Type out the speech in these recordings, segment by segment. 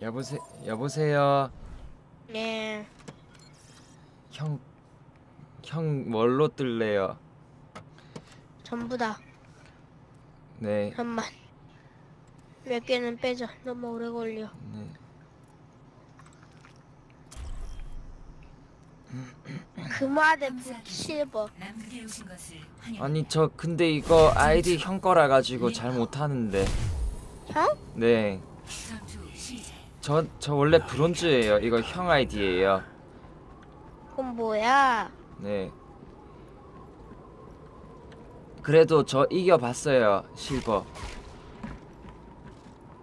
여보세 여보세요. 네. 형, 형 뭘로 뜰래요? 전부 다. 네, 잠만. 몇 개는 빼자. 너무 오래 걸려. 네. 금화대 실버. 남극에 오신 것을 환영. 아니 저 근데 이거 아이디 형 거라 가지고 잘 못하는데. 형? 네. 저 저 원래 브론즈예요. 이거 형 아이디예요. 그건 뭐야? 네. 그래도 저 이겨봤어요 실버.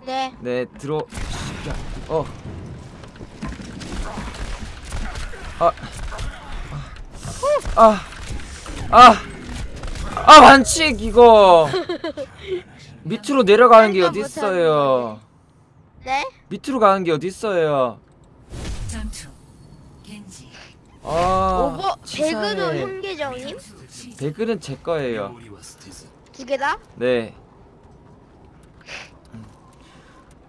네. 네 들어. 야, 어. 아. 아. 아. 아 반칙 이거. 밑으로 내려가는 게 어디 있어요? 네? 밑으로 가는 게 어디 있어요? 아. 오버 배그도 치사해. 시작. 배그는 제 거예요. 두 개 다? 네.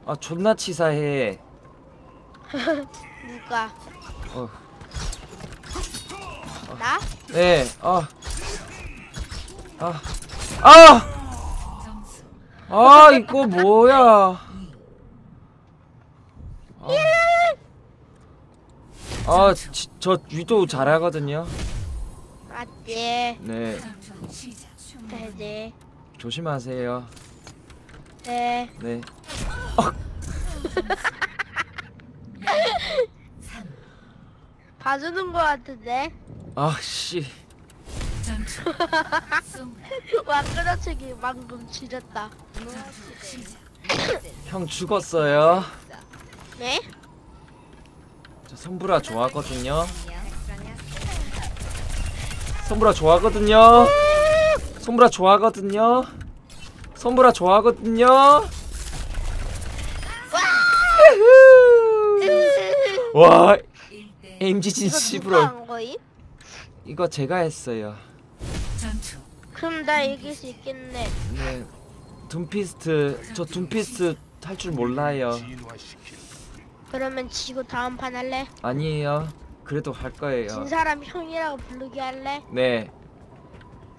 아 존나 치사해. 누가? 어. 나? 네. 아. 아. 아! 아 이거 뭐야? 아, 아 지, 저 위도 잘하거든요. 맞지. 네. 네, 네. 조심하세요. 네. 네. 봐주는 거 같은데? 아 씨. 전투. 송. 와, 끌어치기 방금 지렸다. 형 죽었어요. 네? 저 선브라 좋아하거든요. 선브라 좋아하거든요. 선브라 좋아하거든요. 선브라 좋아하거든요. 와, 1대 임지진 이거 누가 씨브로 한 거임? 이거 제가 했어요. 전투. 그럼 나 이길 수 있겠네. 네. 둠피스트 저 둠피스트 할 줄 몰라요. 그러면 지고 다음 판 할래? 아니에요. 그래도 할진 거예요. 사람 형이라고 부르게 할래? 네.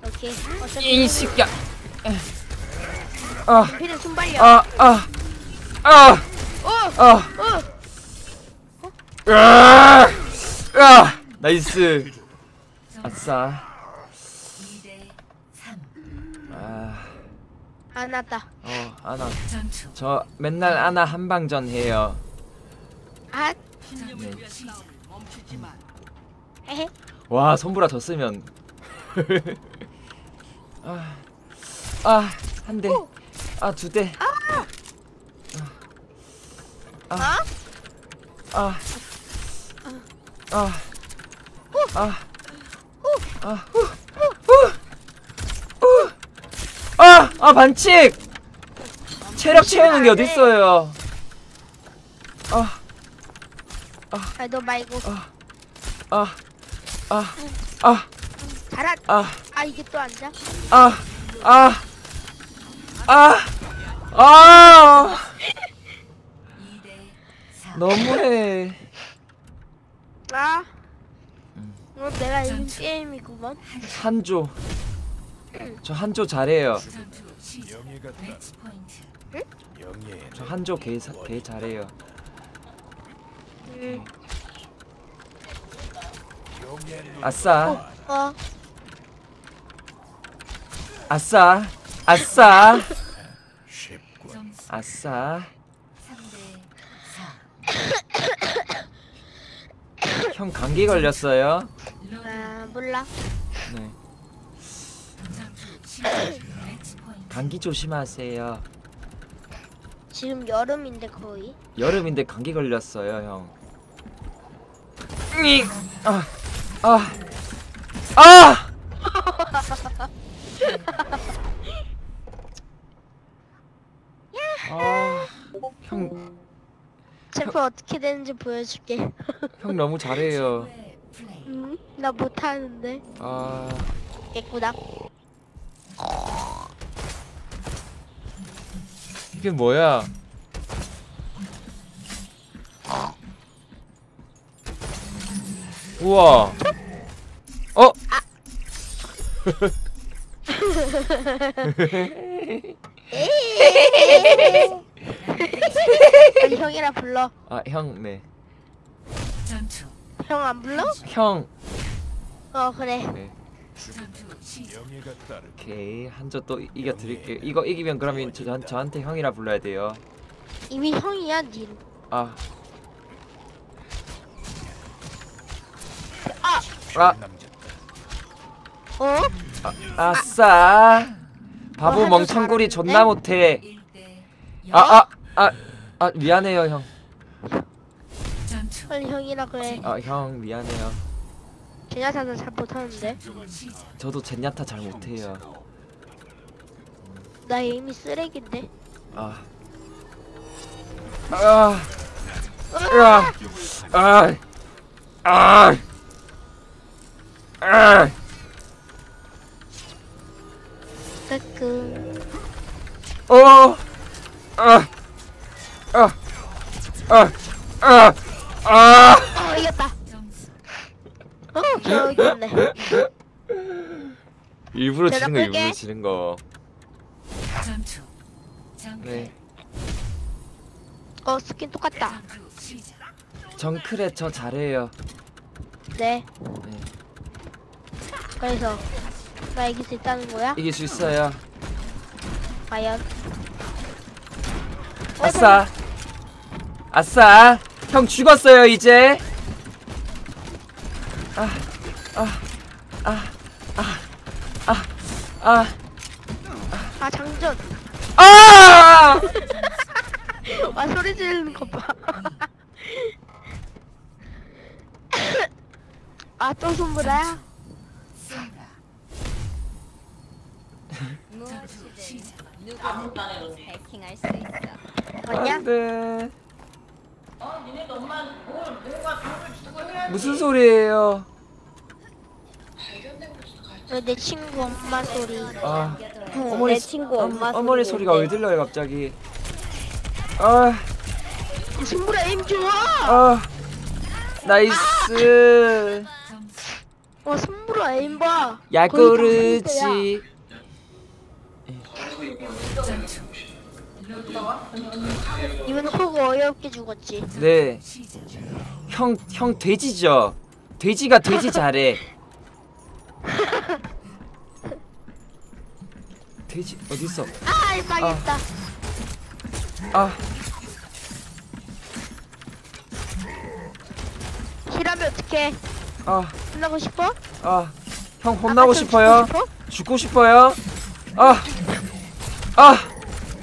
오케이. 어차피 이 새끼야. 아, 피는 순발력. 아, 아, 아, 어! 아. 어! 으아! 으아! 나이스. 아싸. 2대 3. 아, 안 왔다. 어, 아나. 전투. 저 맨날 아나 한방전 해요. 아, 시작. 헤헤. 와, 손보라 졌으면. 아, 아, 한 대. 아, 두 대. 어? 아, 아, 아, 아, 후, 후, 후. 아, 아, 반칙! 체력 채우는 게 어딨어요. 아, 아, 너 말고. 아, 아, 아, 아, 잘하. 아. 아, 이게 또 앉아? 아, 아, 아, 아, 2대 4. 너무해. 아. 어, 내가 이긴 게임이구먼. 한조. 저 한조 잘해요. 포인트. 저 한조 개, 사- 개 잘해요. 음. 아싸, 어. 아싸, 아싸, 아싸. 3대 4. 형 감기 걸렸어요? 몰라. 네. 감기 조심하세요. 지금 여름인데 거의. 여름인데 감기 걸렸어요, 형. 이, 아, 아, 아! 아, 형, 제 점프 어떻게 되는지 보여줄게. 형 너무 잘해요. 응? 나 못하는데. 아, 개꾸다. 이게 뭐야? 우와. 어? 빨리 형이라 불러. 아, 형, 네. 전투. 형 안 불러? 형. 어 그래. 네. 오케이. 한조 또 이겨 드릴게요. 이거 이기면 그러면 저, 저- 저한테 형이라 불러야 돼요. 이미 형이야 닌. 아. 아. 아, 어? 아, 아싸. 바보 어, 멍청구리 한조 존나 못해. 1대 아, 아, 아, 아, 미안해요, 형. 빨리 형이라 그래. 아, 형 미안해요. 제냐타는 잘 못하는데. 저도 젠야타 잘 못해요. 나 이미 쓰레기인데. 아. 아. 아. 아. 아. 아. 까끔. 어. 아. 아. 아. 아. 아. 어 이겼다. 어 저 이겼네. 일부러 지는 거 일부러. 지는 거. 전투. 네. 어 스킨 똑같다. 정크레 저 잘해요. 네. 네. 그래서 나 이길 수 있다는 거야? 이길 수 있어요. 과연? 어, 아싸. 아싸. 형 죽었어요, 이제. 아. 아. 아. 아. 아. 아. 아 장전. 아! 아 소리 지르는 거 봐. 아또 손브라야? 쏜다. 전투 시작. 해킹할 수 있어. 맞냐? 안 돼. 무슨 소리예요? 왜내 친구 엄마 소리? 아. 응, 어머니 내 친구 엄마 어머, 어머니 소리 소리가 왜 들려요, 갑자기? 아. 손브라 임 좋아. 아. 나이스. 점수. 어 손브라 임 봐. 야구르지. 이번 호구 어이없게 죽었지. 네. 형, 형 돼지죠? 돼지가 돼지 잘해. 돼지 어디 있어? 아 망했다. 아, 힐하면 어떡해? 아, 끝나고 싶어? 아. 형 혼나고 싶어요? 죽고 죽고 싶어요? 아, 아,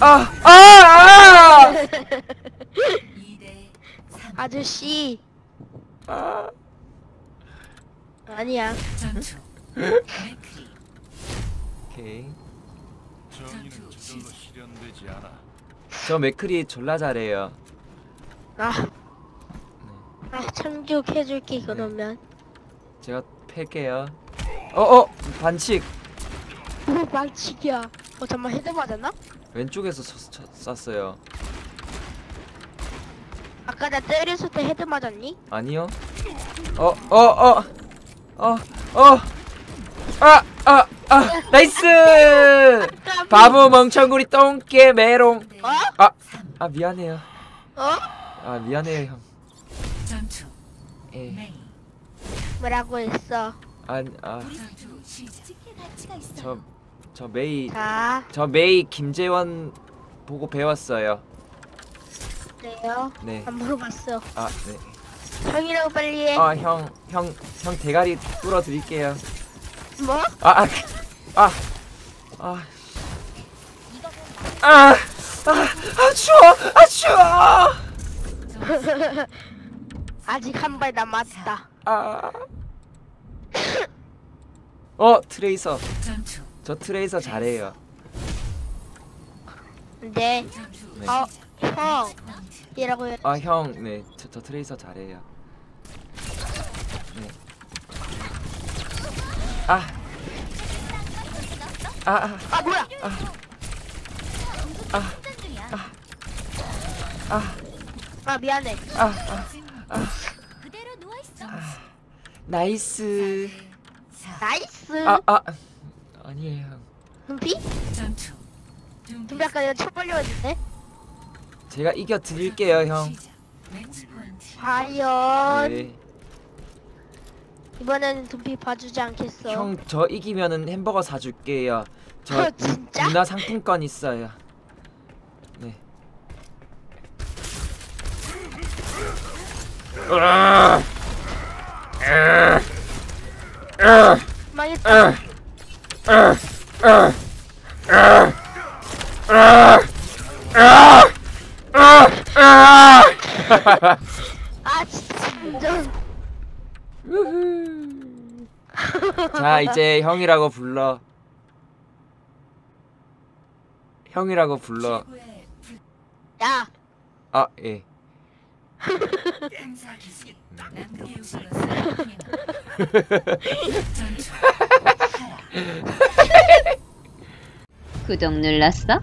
아, 아, 아! 2대 3. 아저씨 아. 아니야. 전투. 오케이. 정의는 저절로 실현되지 않아. 저 맥크리 졸라 잘해요. 아. 아 참교해줄게 그러면. 제가 팰게요. 어, 어, 반칙. 뭐 망치기야. 어 잠만 헤드 맞았나? 왼쪽에서 쳤- 쳤- 쐈어요. 아까 나 때렸을 때 헤드 맞았니? 아니요. 어, 어, 어, 어, 어, 아, 아, 아, 나이스! 바보 멍청구리 똥개 메롱. 어? 아, 아 미안해요. 어? 아 미안해요 형. 전투. 예. 뭐라고 했어? 아, 아, 전투 시작. 저, 저 메이, 자 저 메이 김재원 보고 배웠어요. 그래요. 네. 안 물어봤어. 아, 네. 형이라고 빨리 해. 아, 형, 형, 형 대가리 뚫어 드릴게요. 뭐? 아, 아, 아, 아, 아, 아, 아 추워, 아 추워. 아직 한 발 남았다. 아. 어 트레이서 전투. 저 트레이서 잘해요 전투 네. 어. 형. 얘라고 해. 아 형, 네, 저, 저 트레이서 잘해요. 네. 아, 아, 아, 아 뭐야? 아, 아 미안해. 아, 아, 그대로 누워 있어. 나이스. 4 나이스. 아, 아, 아니에요. 전투 눈피 아까 내가 쳐버려 했는데. 제가 이겨 드릴게요, 형. 시작. 매치 포인트 과연 네. 이번에는 눈피 봐주지 않겠어. 형, 저 이기면은 햄버거 사줄게요. 저 어, 진짜? 문화 상품권 있어요. 네. 망했다. 아 진짜. 자, 이제 형이라고 불러. 형이라고 불러. 야. 아, 예. 구독 눌렀어?